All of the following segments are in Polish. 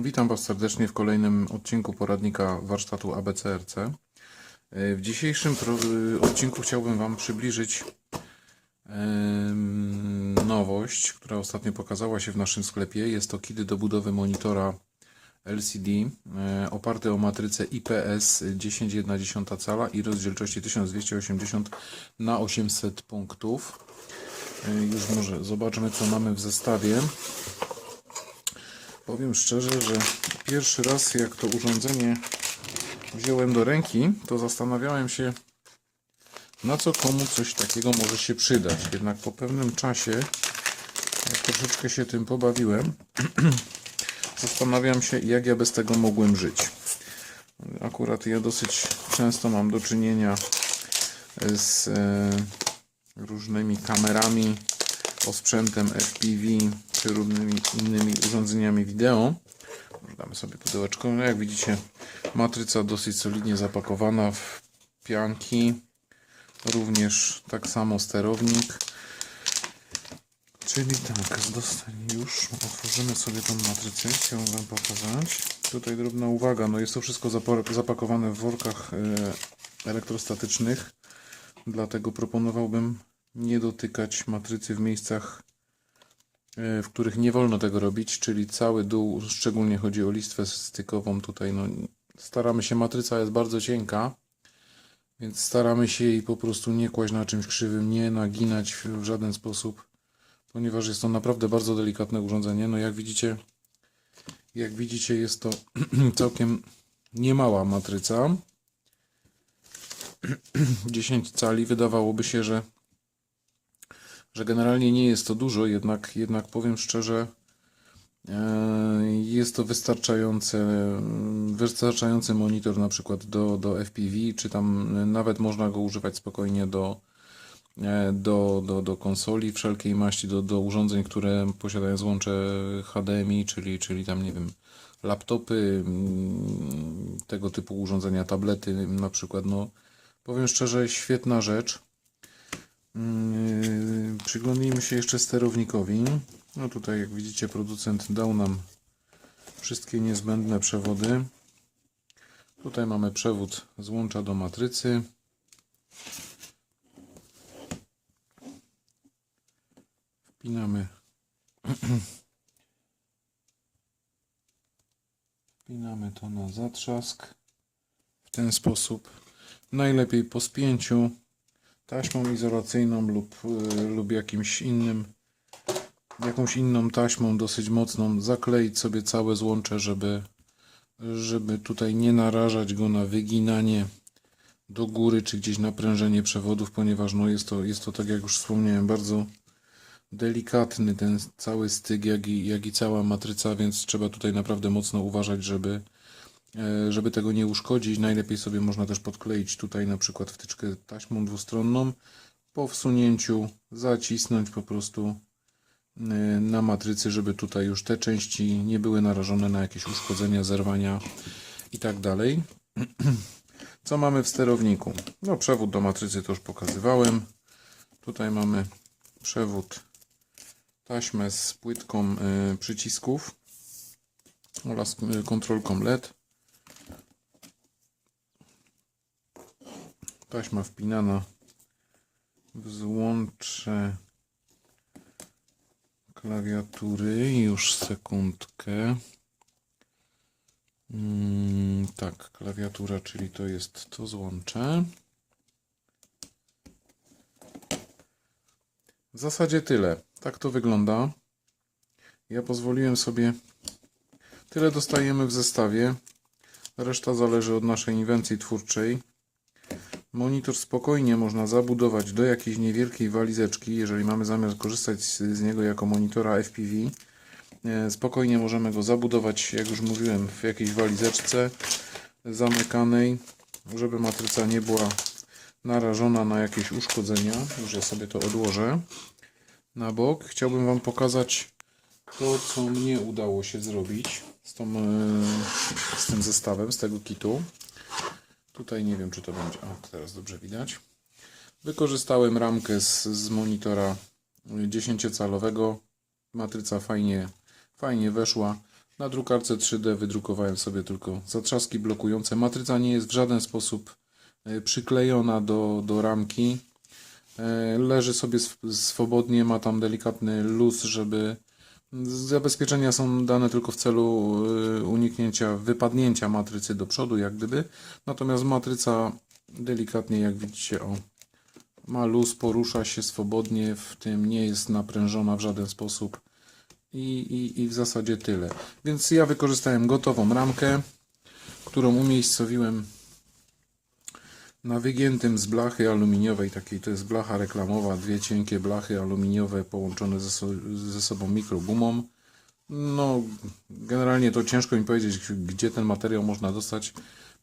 Witam Was serdecznie w kolejnym odcinku poradnika warsztatu ABCRC. W dzisiejszym odcinku chciałbym Wam przybliżyć nowość, która ostatnio pokazała się w naszym sklepie. Jest to kit do budowy monitora LCD e, oparty o matrycę IPS 10,1 cala i rozdzielczości 1280 na 800 punktów. E, Już może zobaczmy co mamy w zestawie. Powiem szczerze, że pierwszy raz jak to urządzenie wziąłem do ręki, to zastanawiałem się, na co komu coś takiego może się przydać. Jednak po pewnym czasie, troszeczkę się tym pobawiłem, zastanawiam się, jak ja bez tego mogłem żyć. Akurat ja dosyć często mam do czynienia z e, różnymi kamerami, osprzętem FPV czy różnymi innymi urządzeniami wideo. Damy sobie pudełeczko. No jak widzicie, matryca dosyć solidnie zapakowana w pianki. Również tak samo sterownik. Czyli tak, dostań już. Otworzymy sobie tą matrycę. Chciałbym Wam pokazać. Tutaj drobna uwaga. No jest to wszystko zapa- zapakowane w workach e, elektrostatycznych. Dlatego proponowałbym nie dotykać matrycy w miejscach, e, w których nie wolno tego robić, czyli cały dół, szczególnie chodzi o listwę stykową. Tutaj no, staramy się, matryca jest bardzo cienka, więc staramy się jej po prostu nie kłaść na czymś krzywym, nie naginać w żaden sposób, ponieważ jest to naprawdę bardzo delikatne urządzenie. No jak widzicie, jak widzicie jest to całkiem niemała matryca. 10 cali wydawałoby się, że że generalnie nie jest to dużo, jednak, jednak powiem szczerze, e, jest to wystarczające, wystarczający monitor na przykład do, do FPV, czy tam nawet można go używać spokojnie do, e, do, do, do konsoli wszelkiej maści, do, do urządzeń, które posiadają złącze HDMI, czyli, czyli tam nie wiem, laptopy, mm, tego typu urządzenia, tablety na przykład, no powiem szczerze, świetna rzecz. Yy, Przyglądnijmy się jeszcze sterownikowi. No tutaj jak widzicie producent dał nam wszystkie niezbędne przewody. Tutaj mamy przewód z łącza do matrycy. Wpinamy Wpinamy to na zatrzask w ten sposób. Najlepiej po spięciu taśmą izolacyjną lub, y, lub jakimś innym jakąś inną taśmą dosyć mocną zakleić sobie całe złącze, żeby żeby tutaj nie narażać go na wyginanie do góry czy gdzieś naprężenie przewodów, ponieważ no jest to, jest to tak jak już wspomniałem bardzo delikatny ten cały styk, jak i, jak i cała matryca, więc trzeba tutaj naprawdę mocno uważać, żeby E, Żeby tego nie uszkodzić, najlepiej sobie można też podkleić tutaj na przykład wtyczkę taśmą dwustronną. Po wsunięciu zacisnąć po prostu e, na matrycy, żeby tutaj już te części nie były narażone na jakieś uszkodzenia, zerwania i tak dalej. Co mamy w sterowniku? No przewód do matrycy to już pokazywałem. Tutaj mamy przewód, taśmę z płytką e, przycisków oraz e, kontrolką LED. Taśma wpinana w złącze klawiatury. Już sekundkę. Mm, tak, klawiatura, czyli to jest to złącze. W zasadzie tyle. Tak to wygląda. Ja pozwoliłem sobie. Tyle dostajemy w zestawie. Reszta zależy od naszej inwencji twórczej. Monitor spokojnie można zabudować do jakiejś niewielkiej walizeczki, jeżeli mamy zamiar korzystać z, niego jako monitora FPV. E, Spokojnie możemy go zabudować, jak już mówiłem, w jakiejś walizeczce zamykanej, żeby matryca nie była narażona na jakieś uszkodzenia. Już ja sobie to odłożę na bok. Chciałbym Wam pokazać to, co mnie udało się zrobić z, tą, e, z tym zestawem, z tego kitu. Tutaj nie wiem, czy to będzie. O, teraz dobrze widać. Wykorzystałem ramkę z, z monitora 10-calowego. Matryca fajnie, fajnie weszła. Na drukarce 3D wydrukowałem sobie tylko zatrzaski blokujące. Matryca nie jest w żaden sposób e, przyklejona do, do ramki. E, Leży sobie sw- swobodnie, ma tam delikatny luz, żeby zabezpieczenia są dane tylko w celu e, uniknięcia wypadnięcia matrycy do przodu, jak gdyby. Natomiast matryca delikatnie, jak widzicie, o, ma luz, porusza się swobodnie, w tym nie jest naprężona w żaden sposób. I, i, I w zasadzie tyle. Więc ja wykorzystałem gotową ramkę, którą umiejscowiłem na wygiętym z blachy aluminiowej, takiej to jest blacha reklamowa, dwie cienkie blachy aluminiowe połączone ze, so, ze sobą mikrogumą. No, generalnie to ciężko mi powiedzieć, gdzie ten materiał można dostać.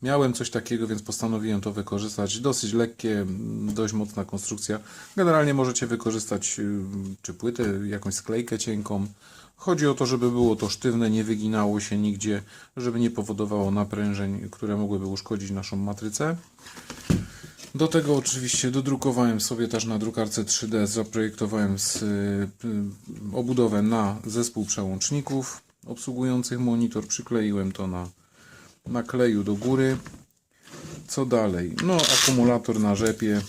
Miałem coś takiego, więc postanowiłem to wykorzystać. Dosyć lekkie, dość mocna konstrukcja. Generalnie możecie wykorzystać y, czy płytę, jakąś sklejkę cienką. Chodzi o to, żeby było to sztywne, nie wyginało się nigdzie, żeby nie powodowało naprężeń, które mogłyby uszkodzić naszą matrycę. Do tego oczywiście dodrukowałem sobie też na drukarce 3D, zaprojektowałem z, y, y, obudowę na zespół przełączników obsługujących monitor, przykleiłem to na, na kleju do góry. Co dalej? No, akumulator na rzepie.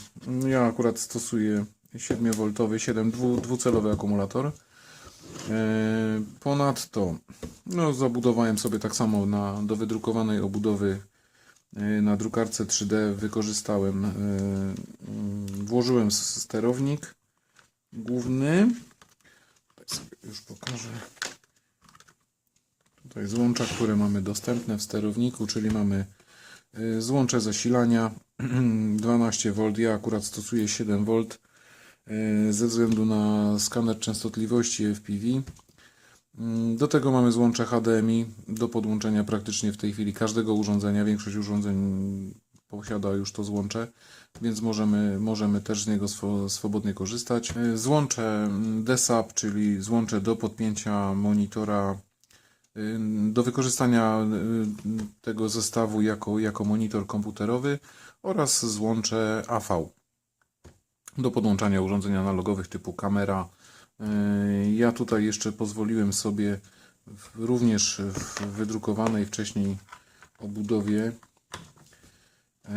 Ja akurat stosuję 7V, 7 dwu, dwucelowy akumulator. E, Ponadto no, zabudowałem sobie tak samo na, do wydrukowanej obudowy na drukarce 3D wykorzystałem, e, mm, włożyłem sterownik główny. Już pokażę. Tutaj złącza, które mamy dostępne w sterowniku, czyli mamy e, złącze zasilania 12V. Ja akurat stosuję 7V e, ze względu na skaner częstotliwości FPV. Mm, Do tego mamy złącze HDMI do podłączenia praktycznie w tej chwili każdego urządzenia. Większość urządzeń posiada już to złącze, więc możemy, możemy też z niego swo, swobodnie korzystać. E, Złącze mm, DSAP, czyli złącze do podpięcia monitora y, do wykorzystania y, tego zestawu jako, jako monitor komputerowy oraz złącze AV do podłączania urządzeń analogowych typu kamera. Yy, Ja tutaj jeszcze pozwoliłem sobie również w wydrukowanej wcześniej obudowie yy,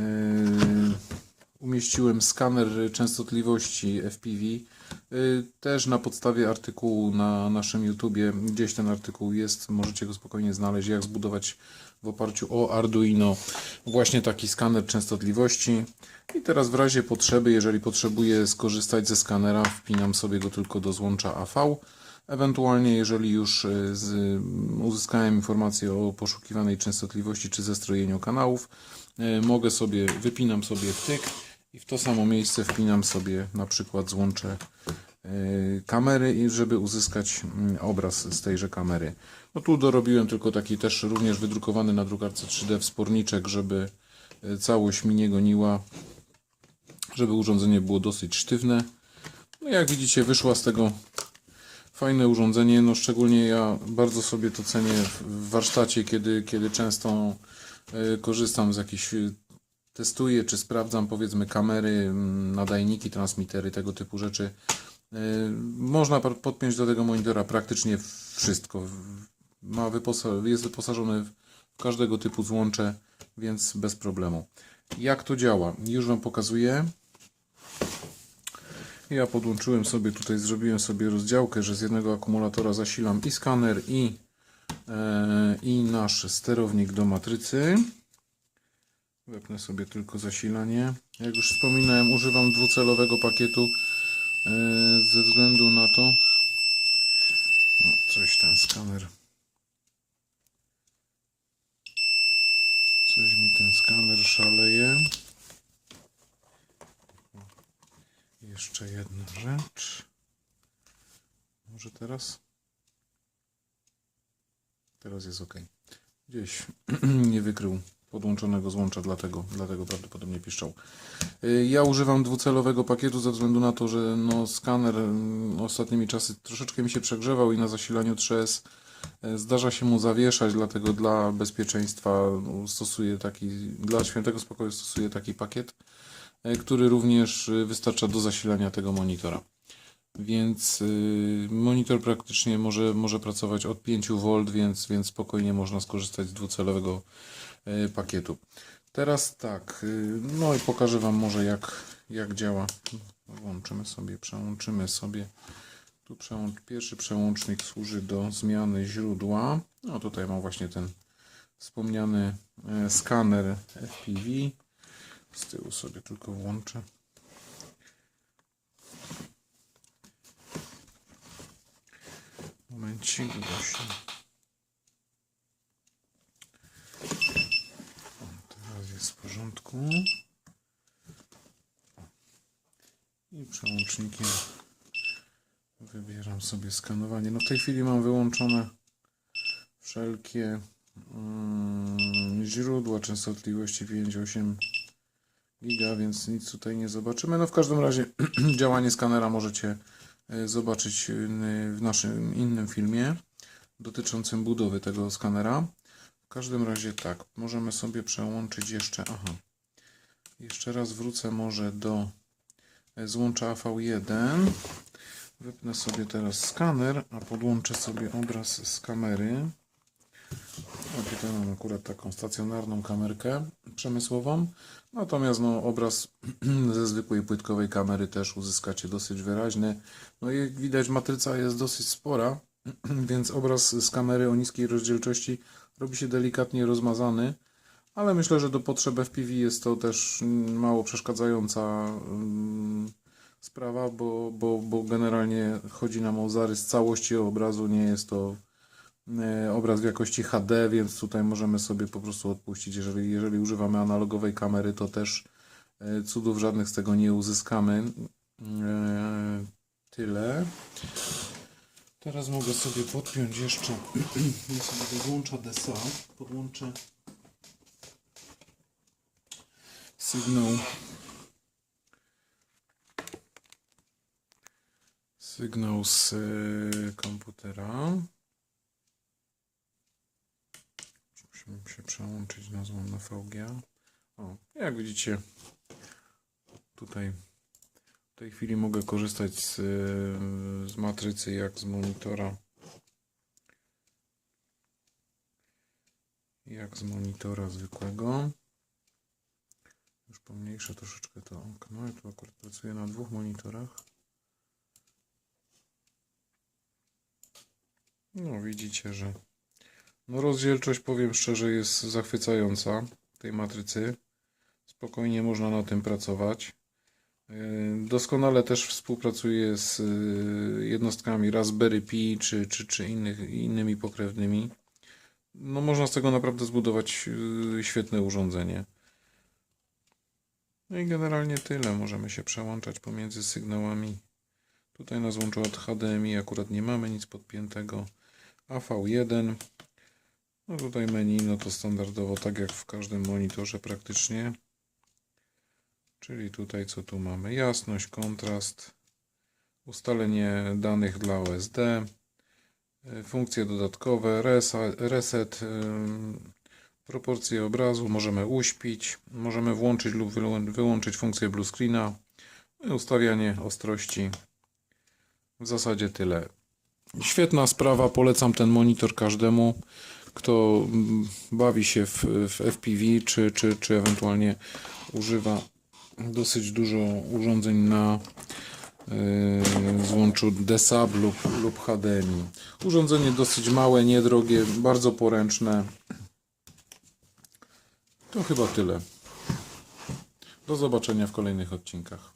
umieściłem skaner częstotliwości FPV. Yy, Też na podstawie artykułu na naszym YouTubie, gdzieś ten artykuł jest, możecie go spokojnie znaleźć, jak zbudować w oparciu o Arduino właśnie taki skaner częstotliwości. I teraz w razie potrzeby, jeżeli potrzebuję skorzystać ze skanera, wpinam sobie go tylko do złącza AV. Ewentualnie, jeżeli już y, z, uzyskałem informację o poszukiwanej częstotliwości czy zestrojeniu kanałów, y, mogę sobie, wypinam sobie wtyk i w to samo miejsce wpinam sobie na przykład złącze y, kamery, i żeby uzyskać mm, obraz z tejże kamery. No tu dorobiłem tylko taki też również wydrukowany na drukarce 3D wsporniczek, żeby y, całość mi nie goniła, żeby urządzenie było dosyć sztywne. No jak widzicie wyszła z tego fajne urządzenie, no szczególnie ja bardzo sobie to cenię w- warsztacie, kiedy, kiedy często y, korzystam z jakichś, y, testuję czy sprawdzam powiedzmy kamery, mm, nadajniki, transmitery, tego typu rzeczy. Y, Można podpiąć do tego monitora praktycznie wszystko. Ma jest wyposażony w każdego typu złącze, więc bez problemu. Jak to działa? Już Wam pokazuję. Ja podłączyłem sobie tutaj, zrobiłem sobie rozdziałkę, że z jednego akumulatora zasilam i skaner, i, e, i nasz sterownik do matrycy. Wepnę sobie tylko zasilanie. Jak już wspominałem, używam dwucelowego pakietu ze względu na to. No, coś ten skaner. Coś mi ten skaner szaleje. Jeszcze jedna rzecz. Może teraz? Teraz jest ok. Gdzieś nie wykrył podłączonego złącza, dlatego, dlatego prawdopodobnie piszczał. Y, Ja używam dwucelowego pakietu ze względu na to, że no, skaner mm, ostatnimi czasy troszeczkę mi się przegrzewał i na zasilaniu 3S e, zdarza się mu zawieszać, dlatego dla bezpieczeństwa no, stosuję taki, dla świętego spokoju stosuję taki pakiet. e, który również e, wystarcza do zasilania tego monitora. Więc y, monitor praktycznie może, może pracować od 5 V, więc, więc spokojnie można skorzystać z dwucelowego y, pakietu. Teraz tak, y, no i pokażę Wam może jak, jak działa. Włączymy sobie, przełączymy sobie. Tu przełącz, pierwszy przełącznik służy do zmiany źródła. No tutaj mam właśnie ten wspomniany e, skaner FPV. Z tyłu sobie tylko włączę. Momencik, bo się... O, teraz jest w porządku. I przełącznikiem wybieram sobie skanowanie. No w tej chwili mam wyłączone wszelkie mm, źródła częstotliwości 5,8 giga, więc nic tutaj nie zobaczymy. No w każdym razie działanie skanera możecie e, zobaczyć y, w naszym innym filmie dotyczącym budowy tego skanera. W każdym razie tak, możemy sobie przełączyć jeszcze, aha, jeszcze raz wrócę może do e, złącza AV1. Wypnę sobie teraz skaner, a podłączę sobie obraz z kamery. O, tutaj mam akurat taką stacjonarną kamerkę przemysłową. Natomiast no, obraz ze zwykłej płytkowej kamery też uzyskacie dosyć wyraźny. No i jak widać matryca jest dosyć spora, więc obraz z kamery o niskiej rozdzielczości robi się delikatnie rozmazany. Ale myślę, że do potrzeb FPV jest to też mm, mało przeszkadzająca mm, sprawa, bo, bo, bo generalnie chodzi nam o zarys całości obrazu, nie jest to e, obraz w jakości HD, więc tutaj możemy sobie po prostu odpuścić. Jeżeli, jeżeli używamy analogowej kamery, to też e, cudów żadnych z tego nie uzyskamy. E, Tyle. Teraz mogę sobie podpiąć jeszcze, ja sobie włączę DSA, podłączę sygnał sygnał z y, komputera. Musimy się przełączyć nazwą na VGA. O, jak widzicie, tutaj w tej chwili mogę korzystać z, y, z matrycy jak z monitora. Jak z monitora zwykłego. Już pomniejszę troszeczkę to okno. Ja tu akurat pracuję na dwóch monitorach. No widzicie, że no rozdzielczość powiem szczerze jest zachwycająca tej matrycy. Spokojnie można na tym pracować. Yy, Doskonale też współpracuję z yy, jednostkami Raspberry Pi czy, czy, czy innych, innymi pokrewnymi. No można z tego naprawdę zbudować yy, świetne urządzenie. No i generalnie tyle. Możemy się przełączać pomiędzy sygnałami. Tutaj na złączu od HDMI akurat nie mamy nic podpiętego. AV1. No tutaj menu, no to standardowo tak jak w każdym monitorze praktycznie. Czyli tutaj co tu mamy? Jasność, kontrast, ustalenie danych dla OSD, y, funkcje dodatkowe, reset, proporcje obrazu, możemy uśpić, możemy włączyć lub wyłą- wyłączyć funkcję blue screena, no ustawianie ostrości. W zasadzie tyle. Świetna sprawa, polecam ten monitor każdemu, kto mm, bawi się w, w FPV, czy, czy, czy ewentualnie używa dosyć dużo urządzeń na yy, złączu DSAB lub, lub HDMI. Urządzenie dosyć małe, niedrogie, bardzo poręczne. To chyba tyle. Do zobaczenia w kolejnych odcinkach.